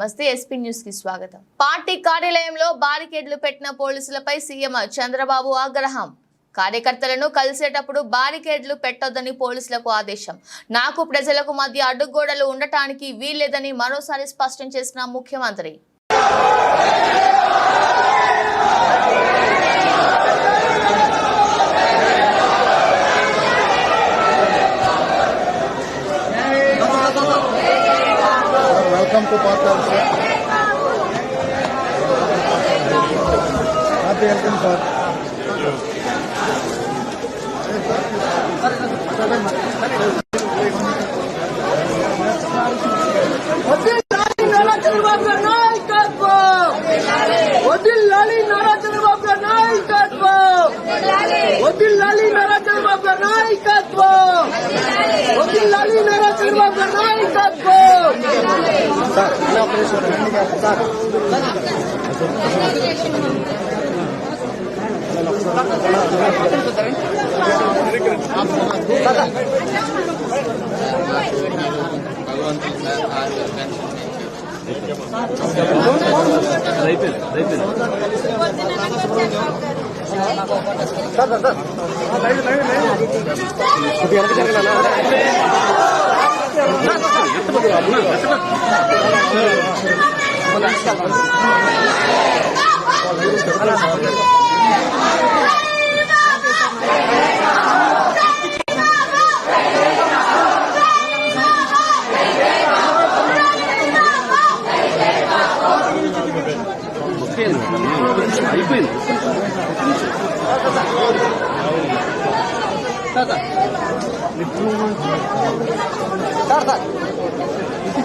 నమస్తే ఎస్పీ న్యూస్కి స్వాగతం. పార్టీ కార్యాలయంలో బారికేడ్లు పెట్టిన పోలీసులపై సీఎం చంద్రబాబు ఆగ్రహం. కార్యకర్తలను కలిసేటప్పుడు బారికేడ్లు పెట్టొద్దని పోలీసులకు ఆదేశం. నాకు ప్రజలకు మధ్య అడ్డుగోడలు ఉండటానికి వీల్లేదని మరోసారి స్పష్టం చేసిన ముఖ్యమంత్రి. हमको पाता उसका आप वेलकम सर సార్ ఇలా ఆపరేషన్ రండి గారు సార్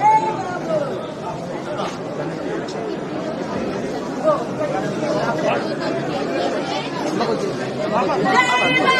Thank you.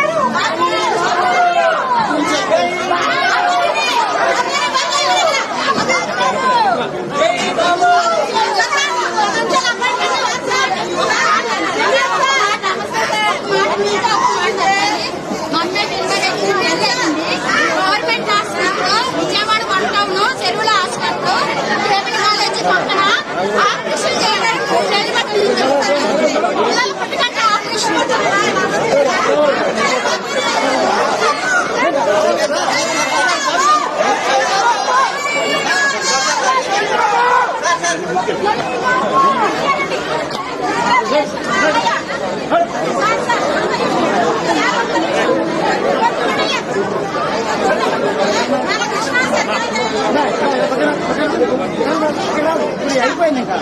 అయిపోయింది ఇంకా